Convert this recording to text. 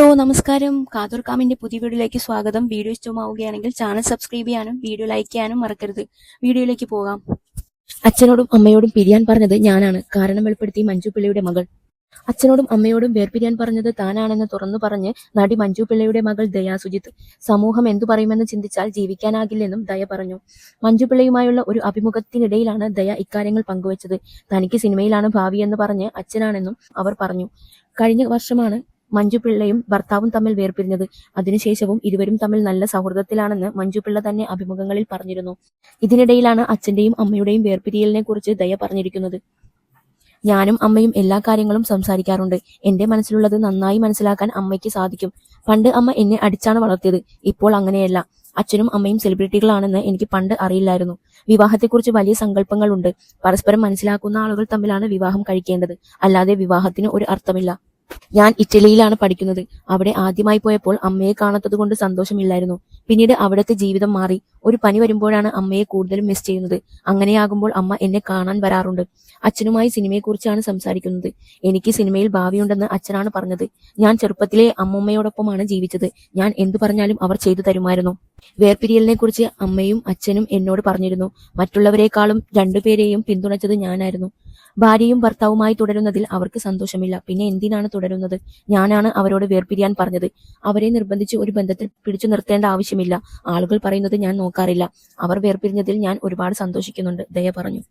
Hello നമസ്കാരം. കാതൂർ കാമിന്റെ പുതിയ വീഡിയോയിലേക്ക് സ്വാഗതം. വീഡിയോ ഇഷ്ടമാവുകയാണെങ്കിൽ ചാനൽ സബ്സ്ക്രൈബ് ചെയ്യാനും വീഡിയോ ലൈക്ക് ചെയ്യാനും മറക്കരുത്. വീഡിയോയിലേക്ക് പോകാം. അച്ഛനോടും അമ്മയോടും പിരിയാൻ പറഞ്ഞത് ഞാനാണ്. കാരണം വെളിപ്പെടുത്തി മഞ്ജു പിള്ളയുടെ മകൾ. അച്ഛനോടും അമ്മയോടും വേർപിരിയാൻ പറഞ്ഞത് താനാണെന്ന് തുറന്നു പറഞ്ഞ് നടി മഞ്ജു പിള്ളയുടെ മകൾ ദയാ സുജിത്ത്. സമൂഹം എന്തു പറയുമെന്ന് ചിന്തിച്ചാൽ ജീവിക്കാനാകില്ലെന്നും ദയ പറഞ്ഞു. മഞ്ജു പിള്ളയുമായുള്ള ഒരു അഭിമുഖത്തിനിടയിലാണ് ദയ ഇക്കാര്യങ്ങൾ പങ്കുവച്ചത്. തനിക്ക് സിനിമയിലാണ് ഭാവി എന്ന് പറഞ്ഞ് അച്ഛനാണെന്നും അവർ പറഞ്ഞു. കഴിഞ്ഞ വർഷമാണ് മഞ്ജു പിള്ളയും ഭർത്താവും തമ്മിൽ വേർപിരിഞ്ഞത്. അതിനുശേഷവും ഇരുവരും തമ്മിൽ നല്ല സൗഹൃദത്തിലാണെന്ന് മഞ്ജുപിള്ള തന്നെ അഭിമുഖങ്ങളിൽ പറഞ്ഞിരുന്നു. ഇതിനിടയിലാണ് അച്ഛന്റെയും അമ്മയുടെയും വേർപിരിയലിനെ കുറിച്ച് ദയ പറഞ്ഞിരിക്കുന്നത്. ഞാനും അമ്മയും എല്ലാ കാര്യങ്ങളും സംസാരിക്കാറുണ്ട്. എന്റെ മനസ്സിലുള്ളത് നന്നായി മനസ്സിലാക്കാൻ അമ്മയ്ക്ക് സാധിക്കും. പണ്ട് അമ്മ എന്നെ അടിച്ചാണ് വളർത്തിയത്. ഇപ്പോൾ അങ്ങനെയല്ല. അച്ഛനും അമ്മയും സെലിബ്രിറ്റികളാണെന്ന് എനിക്ക് പണ്ട് അറിയില്ലായിരുന്നു. വിവാഹത്തെക്കുറിച്ച് വലിയ സങ്കല്പങ്ങളുണ്ട്. പരസ്പരം മനസ്സിലാക്കുന്ന ആളുകൾ തമ്മിലാണ് വിവാഹം കഴിക്കേണ്ടത്. അല്ലാതെ വിവാഹത്തിന് ഒരു അർത്ഥമില്ല. ഞാൻ ഇറ്റലിയിലാണ് പഠിക്കുന്നത്. അവിടെ ആദ്യമായി പോയപ്പോൾ അമ്മയെ കാണാത്തത് കൊണ്ട് സന്തോഷമില്ലായിരുന്നു. പിന്നീട് അവിടുത്തെ ജീവിതം മാറി. ഒരു പനി വരുമ്പോഴാണ് അമ്മയെ കൂടുതലും മിസ് ചെയ്യുന്നത്. അങ്ങനെയാകുമ്പോൾ അമ്മ എന്നെ കാണാൻ വരാറുണ്ട്. അച്ഛനുമായി സിനിമയെക്കുറിച്ചാണ് സംസാരിക്കുന്നത്. എനിക്ക് സിനിമയിൽ ഭാവിയുണ്ടെന്ന് അച്ഛനാണ് പറഞ്ഞത്. ഞാൻ ചെറുപ്പത്തിലെ അമ്മമ്മയോടൊപ്പമാണ് ജീവിച്ചത്. ഞാൻ എന്തു പറഞ്ഞാലും അവർ ചെയ്തു തരുമായിരുന്നു. വേർപിരിയലിനെ കുറിച്ച് അമ്മയും അച്ഛനും എന്നോട് പറഞ്ഞിരുന്നു. മറ്റുള്ളവരെക്കാളും രണ്ടുപേരെയും പിന്തുണച്ചത് ഞാനായിരുന്നു. ഭാര്യയും ഭർത്താവുമായി തുടരുന്നതിൽ അവർക്ക് സന്തോഷമില്ല. പിന്നെ എന്തിനാണ് തുടരുന്നത്? ഞാനാണ് അവരോട് വേർപിരിയാൻ പറഞ്ഞത്. അവരെ നിർബന്ധിച്ച് ഒരു ബന്ധത്തിൽ പിടിച്ചു നിർത്തേണ്ട ആവശ്യമില്ല. ആളുകൾ പറയുന്നത് ഞാൻ നോക്കാറില്ല. അവർ വേർപിരിഞ്ഞതിൽ ഞാൻ ഒരുപാട് സന്തോഷിക്കുന്നുണ്ട്. ദയ പറഞ്ഞു.